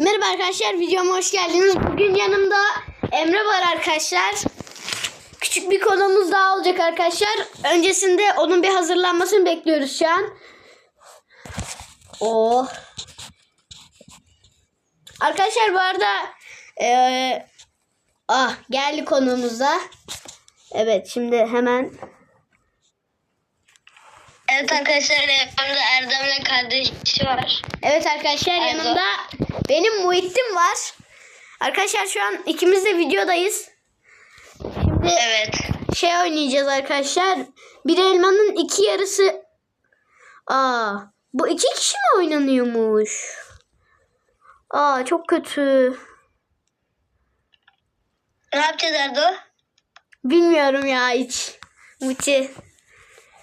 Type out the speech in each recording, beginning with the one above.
Merhaba arkadaşlar videoma hoş geldiniz. Bugün yanımda Emre var arkadaşlar. Küçük bir konumuz daha olacak arkadaşlar. Öncesinde onun bir hazırlanmasını bekliyoruz şu an. Oh. Arkadaşlar bu arada eee, ah geldi konuğumuza. Evet şimdi hemen Evet arkadaşlar yanımda Erdem'le kardeşi var. Evet arkadaşlar Erdo. yanımda benim Muhittin var. Arkadaşlar şu an ikimiz de videodayız. Şimdi Evet. şey oynayacağız arkadaşlar. Bir elmanın iki yarısı. Aa, bu iki kişi mi oynanıyormuş? Aa, çok kötü. Ne yapacağız Erdo? Bilmiyorum ya hiç. Muti.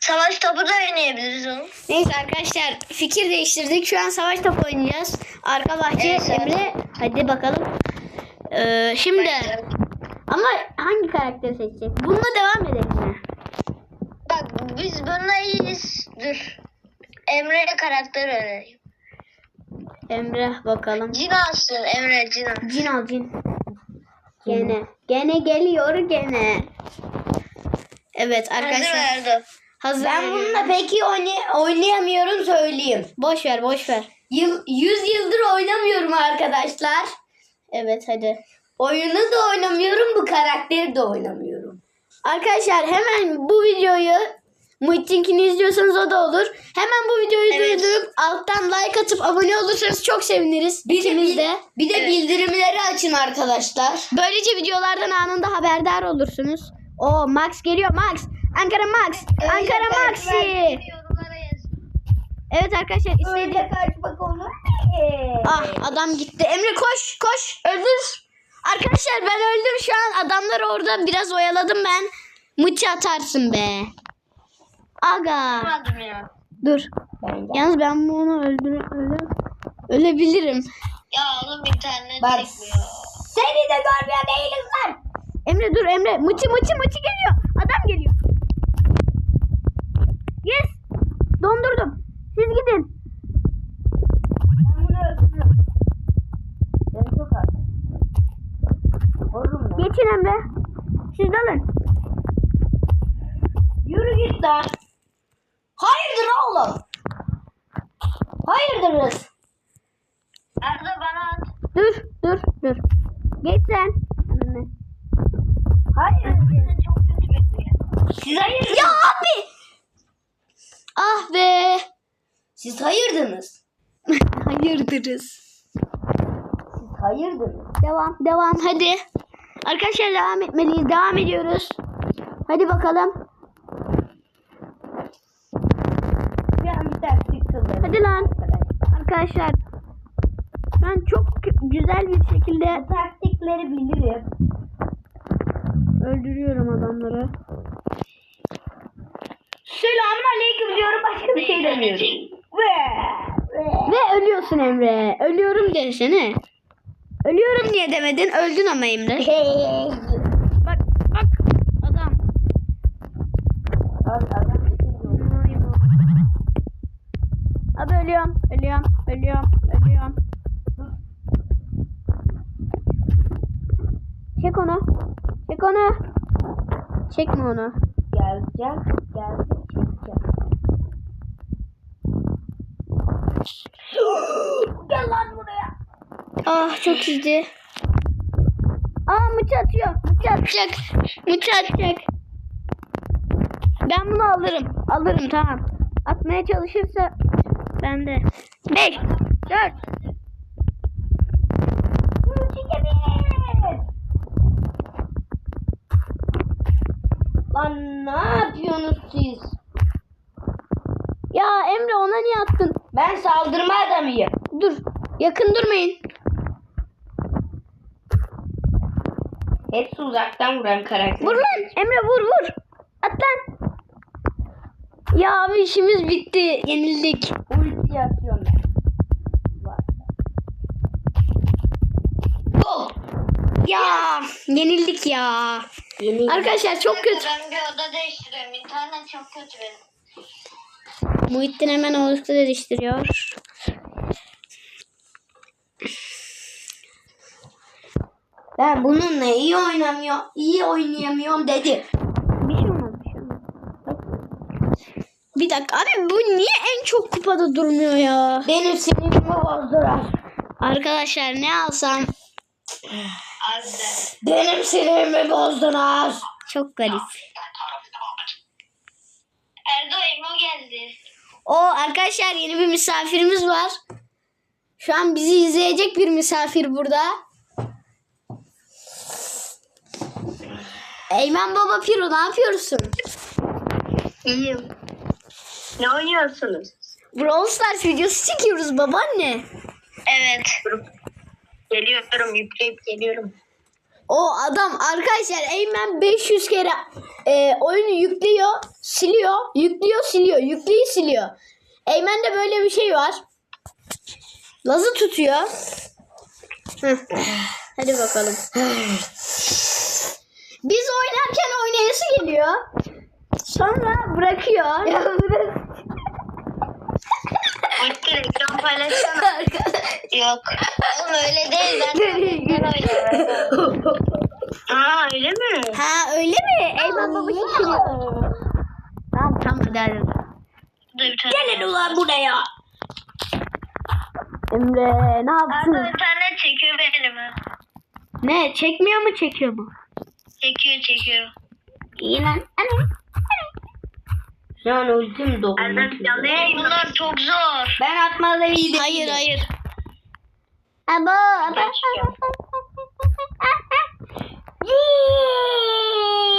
Savaş topu da oynayabiliriz onu. Neyse arkadaşlar fikir değiştirdik. Şu an savaş topu oynayacağız. Arka bahçe Evet. Emre. Hadi bakalım. Ee, şimdi ama hangi karakteri seçecek? Bununla devam edelim mi? Bak biz bununla iyiyiz. Dur. Emre'ye karakter önereyim. Emre bakalım. Cin alsın Emre Cin al. Cin al cin. Gene. Gene geliyor gene. Evet Hazır arkadaşlar. Hazır. Ben bununla pek iyi oynay- oynayamıyorum söyleyeyim. Boş ver boş ver. Yıl, 100 yıldır oynamıyorum arkadaşlar. Evet hadi. Oyunu da oynamıyorum, bu karakteri de oynamıyorum. Arkadaşlar hemen bu videoyu Muhittinkini izliyorsanız o da olur. Hemen bu videoyu Evet. durdurup alttan like atıp abone olursanız çok seviniriz. Bir de, İkimiz de. bir de Evet. bildirimleri açın arkadaşlar. Böylece videolardan anında haberdar olursunuz. O Max geliyor Max. Ankara Max. Ankara Maxi. Yorumlara yaz. Evet arkadaşlar istediğim Öyle kaçmak olur mu? Ah adam gitti. Emre koş koş öldür. Arkadaşlar ben öldüm şu an. Adamları orada biraz oyaladım ben. Mıçı atarsın be. Aga. Ya. Dur. Ben Yalnız ben bunu öldür öle, ölebilirim. Ya oğlum internet Bak. çekmiyor. seni de görmüyor değiliz lan. Emre dur Emre. Mıçı mıçı mıçı geliyor. Adam geliyor. Yes. Dondurdum. Siz gidin. Ben bunu öldürürüm. Ben çok az. Vururum ben. Geçin Emre. Siz dalın. Yürü git lan. Hayırdır oğlum? Hayırdırız. Erdo bana at. Dur dur dur. Geç sen. Önüne. Hayır. Seni çok kötü bekliyor. Siz hayırdınız. Ya abi. Ah be. Siz hayırdınız. Hayırdırız. Siz hayırdınız. Devam, devam hadi. Arkadaşlar devam etmeliyiz. Devam ediyoruz. Hadi bakalım. Hadi lan. Arkadaşlar. Ben çok güzel bir şekilde Bu taktikleri bilirim. öldürüyorum adamları. Selamun aleyküm diyorum başka bir şey demiyorum. Ve, ve. Ölüyorsun Emre. Ölüyorum desene. Ölüyorum niye demedin? Öldün ama Emre. Bak bak adam. Abi ölüyorum, ölüyorum, ölüyorum, ölüyorum. Çek onu. Çek onu. Çekme onu. Geleceğim, gelsin çekeceğim. Gel lan buraya. Ah çok iyiydi. Aa mıç atıyor. Mıç atacak. Mıç atacak. Ben bunu alırım. Alırım tamam. Atmaya çalışırsa ben de. 5 4 Lan ne yapıyorsunuz siz? Ya Emre ona niye attın? Ben saldırma adamıyım. Dur. Yakın durmayın. Hepsi uzaktan vuran karakter. Vur lan. Emre vur vur. At lan. Ya abi işimiz bitti. Yenildik. Ulti atıyorum ben. Oh! Ya yenildik ya. Yeni Arkadaşlar çok kötü. Ben bir oda değiştiriyorum. İnternet çok kötü benim. Muhittin hemen oluştu değiştiriyor. Ben bununla iyi oynamıyor, iyi oynayamıyorum dedi. Bir şey olmaz bir şey olmaz. Bir dakika abi bu niye en çok kupada durmuyor ya? Benim sinirimi bozdular. Arkadaşlar ne alsam. Benim sinirimi bozdular. çok garip. Erdo Emo geldi. O arkadaşlar yeni bir misafirimiz var. Şu an bizi izleyecek bir misafir burada. Eymen Baba Piro ne yapıyorsun? İyiyim. Ne oynuyorsunuz? Brawl Stars videosu çekiyoruz babaanne. Evet. Geliyorum yükleyip geliyorum. O adam arkadaşlar Eymen 500 kere e, oyunu yüklüyor, siliyor, yüklüyor, siliyor, yüklüyor, siliyor. Eymen'de böyle bir şey var. Lazı tutuyor. Hadi bakalım. Biz oynarken oynayası geliyor. Sonra bırakıyor. Reklam paylaşsana. Yok. Oğlum öyle değil. Ben tabletten oynuyorum. Aa öyle mi? ha öyle mi? Eymen baba şişiriyor. Tamam tamam hadi hadi. Burada bir tane. Gelin ulan buraya. Emre ne yaptın? bir tane çekiyor benim. Ne çekmiyor mu çekiyor mu? Çekiyor çekiyor. İyi lan. Hani? Şu an ultim yayın. Bunlar çok zor. Ben atmalı iyi. Hayır hayır. Abo.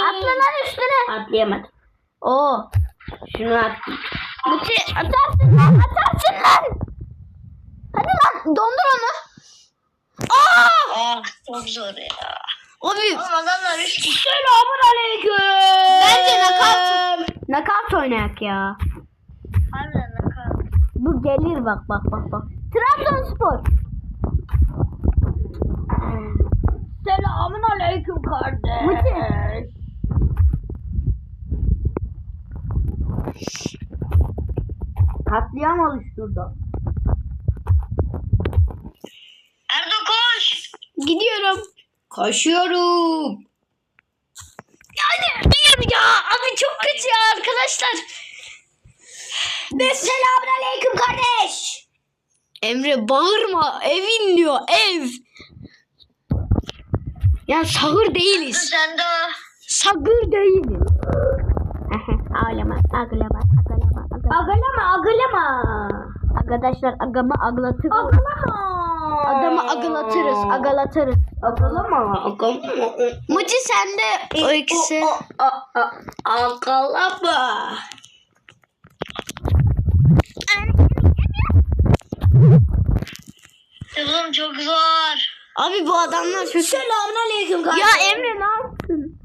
Atla lan üstüne. Atlayamadım. Oo. Şunu at. Muti atarsın lan atarsın lan. Hadi lan dondur onu. Aa! Aa çok zor ya. Büyük. Oğlum adamlar üç kişi. Selamun aleyküm. Bence nakavt. Nakavt oynayak ya. Harbiden kadar. Bu gelir bak bak bak bak. Trabzonspor. Selamun aleyküm kardeş. Muti. Katliam oluşturdu. Erdo koş. Gidiyorum. Koşuyorum. Yani bir ya abi çok kötü ya arkadaşlar. Ve selamun aleyküm kardeş. Emre bağırma. Ev inliyor ev. Ya sağır değiliz. Sen de o. Sagır değiliz. ağlama, ağlama, ağlama, ağlama. Agalama. Arkadaşlar agama aglatırız. Agalama. Adamı aglatırız, agalatırız. Agalama agalama. Muci sende o ikisi. O, o, o, o, Agalama. Oğlum çok zor. Abi bu adamlar çok... Selamun aleyküm kardeş. Ya Emre ne yaptın?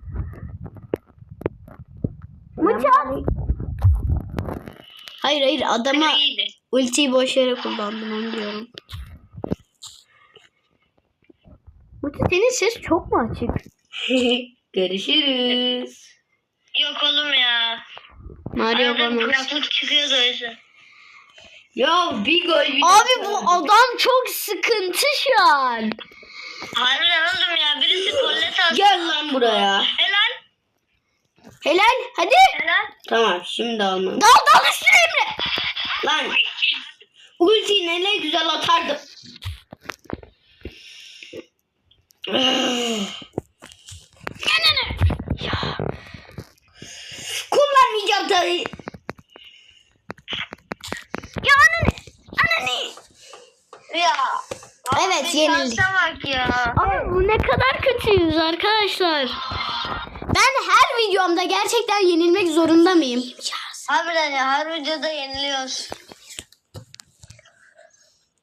Al. Hayır hayır adama ultiyi boş yere kullandım onu diyorum. Muci senin ses çok mu açık? Görüşürüz. Yok oğlum ya. Mario Arada bana. kulaklık çıkıyordu o yüzden. Ya bir gol bir Abi bu adam çok sıkıntı şu an. Harbiden oğlum ya. Birisi kollet alsın. Gel lan buraya. Helal. Helal hadi. Helal. Tamam şimdi alma. Dal dal üstüne Emre. Lan ultiyi ne güzel atardım. Kullanmayacağım tabii. Ya anne. Anne. Ya. Evet, yenildik. şansa bak ya. Abi bu ne kadar kötüyüz arkadaşlar. Ben her videomda gerçekten yenilmek zorunda mıyım? Harbiden ya. Her videoda yeniliyoruz.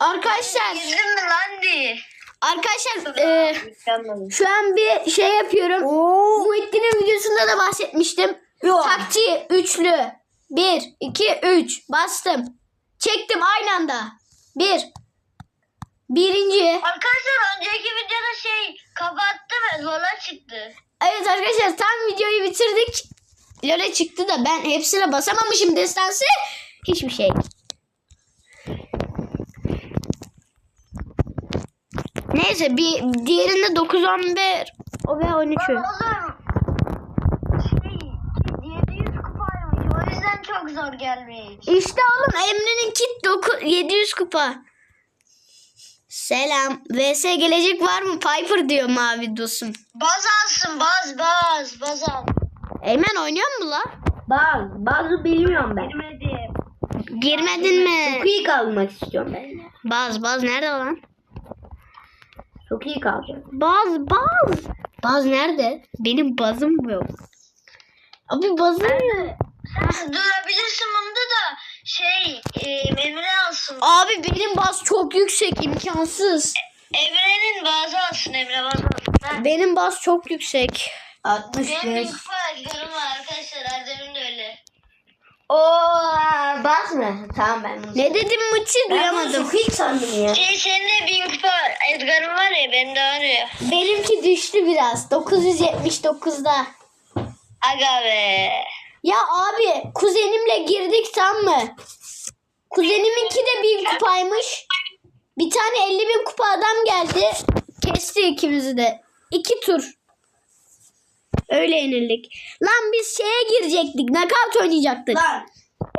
Arkadaşlar, Girdin mi lan diye. arkadaşlar e, şu an bir şey yapıyorum. Muhittin'in videosunda da bahsetmiştim. Yok. Taktiği üçlü. Bir, iki, üç. Bastım. Çektim aynı anda. Bir. Birinci. Arkadaşlar önceki videoda şey kapattı ve zola çıktı. Evet arkadaşlar tam videoyu bitirdik. Lole çıktı da ben hepsine basamamışım destansı. Hiçbir şey. Neyse bir diğerinde 9 11 o ve 13'ü. Oğlum şey 700 kupaymış. O yüzden çok zor gelmiş. İşte oğlum Emre'nin kit 9 700 kupa. Selam. VS gelecek var mı? Piper diyor mavi dostum. Baz alsın baz baz baz al. Eymen oynuyor mu la? Baz. Bazı bilmiyorum ben. Bilmedim. Girmedin mi? Çok iyi kalmak istiyorum ben. Baz baz nerede lan? Çok iyi kalacağım. Baz baz. Baz nerede? Benim bazım yok. Abi bazım ne? Sen durabilirsin bunda da şey e, Emre alsın. Abi benim baz çok yüksek imkansız. Emre'nin bazı alsın Emre bazı alsın. Ha. Benim baz çok yüksek. Benim bir 65. kupa edgarım var arkadaşlar. Erdem'in de öyle. Oo, baz mı? Tamam ben bunu. Ne dedim Mıçı Ben bunu duyamadım. çok iyi sandım ya. Şey senin de bin kupa Edgar'ın var ya benim de var ya. Benimki düştü biraz. 979'da. Aga be. Ya abi kuzenimle girdik tam mı? Kuzeniminki de bin kupaymış. Bir tane 50 bin kupa adam geldi. Kesti ikimizi de. İki tur. Öyle yenildik. Lan biz şeye girecektik. Knockout oynayacaktık. Lan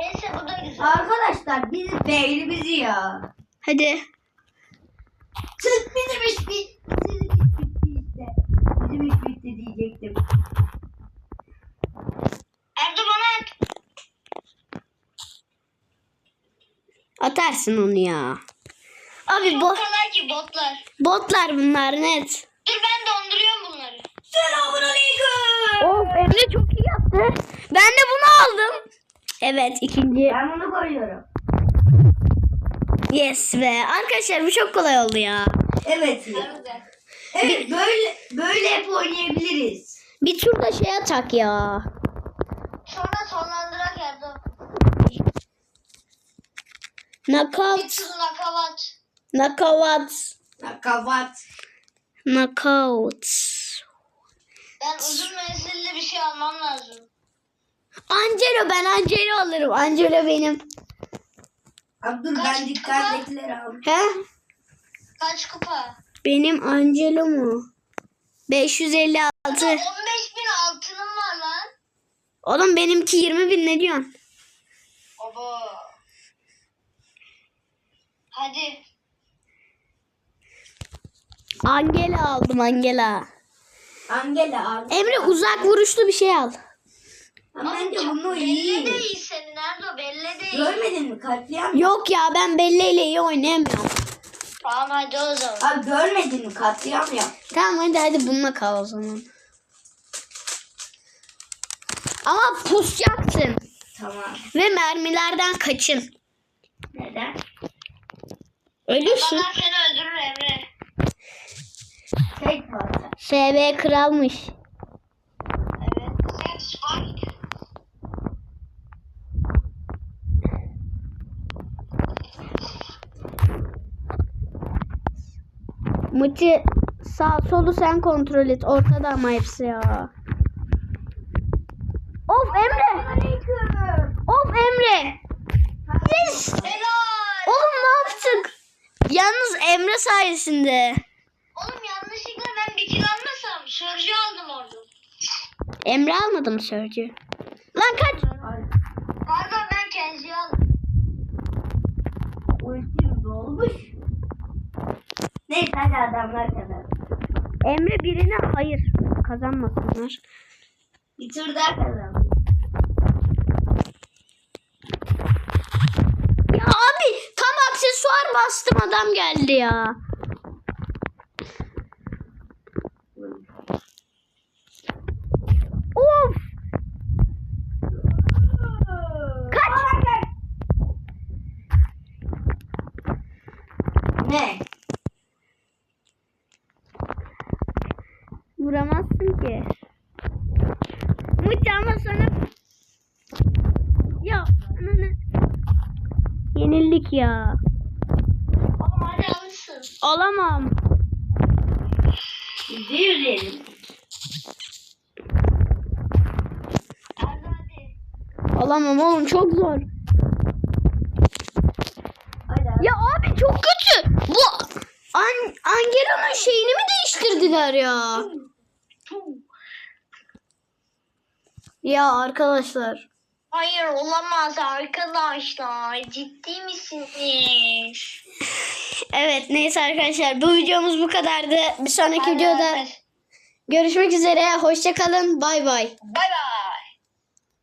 Neyse bu da güzel. arkadaşlar bizi beyli bizi ya. Hadi. Siz bizim iş bitti. Sizin iş bitti işte. Bizim iş bitti diyecektim. Erdo bana at. Atarsın onu ya. Abi Çok bo kolay ki botlar. botlar bunlar net. Dur ben donduruyorum bunları. Selamun aleyküm. Of Emre çok iyi yaptı. Ben de bunu aldım. Evet ikinci. Ben bunu koruyorum. Yes be. Arkadaşlar bu çok kolay oldu ya. Evet ya. Evet böyle böyle hep oynayabiliriz. Bir tur da şey atak ya. Knockout. nakavat. Knockout. Kavat. Knockout. Ben uzun menzilli bir şey almam lazım. Angelo ben Angelo alırım. Angelo benim. Abdül Kaç ben dikkatlikileri aldım. He? Kaç kupa? Benim Angelo mu? 556. Ama 15 bin altınım var lan. Oğlum benimki 20 bin ne diyorsun? Obo. Hadi. Angela aldım Angela. Angela aldım. Emre uzak vuruşlu bir şey al. Ama bence bunu Belli iyi. değil senin Erdo belli değil. Görmedin mi katliam? Yok ya ben Bella ile iyi oynayamıyorum. Tamam hadi o zaman. Abi görmedin mi katliam ya? Tamam hadi hadi bununla kal o zaman. Ama pusacaksın. Tamam. Ve mermilerden kaçın. Neden? Ölürsün. Bana seni öldürür Emre. Tek var. SB kralmış. Evet. Sen Spike. Mıçı sağ solu sen kontrol et. Ortada ama hepsi ya. Of Emre. Of Emre. Yes. Helal. Oğlum ne yaptık? Yalnız Emre sayesinde. Oğlum yanlışlıkla ben bir kill almasam sörcü aldım orada. Emre almadı mı Sörcü? Lan kaç. Pardon ben Kenzi'yi aldım. Ultim dolmuş. Neyse hadi adamlar kadar. Emre birine hayır. Kazanmasınlar. Bir tur daha kazandım. Ya abi tam aksesuar bastım adam geldi ya. Of. Kaç. Ne? Vuramazsın ki. Mıç ama sana... Ya ananı... Yenildik ya. Alamam. Hadi. Alamam oğlum çok zor. Ya abi çok kötü. Bu an, Angelo'nun şeyini mi değiştirdiler ya? Ya arkadaşlar. Hayır olamaz arkadaşlar. Ciddi misiniz? Evet neyse arkadaşlar bu videomuz bu kadardı. Bir sonraki videoda görüşmek üzere. Hoşça kalın. Bay bay. Bay bay.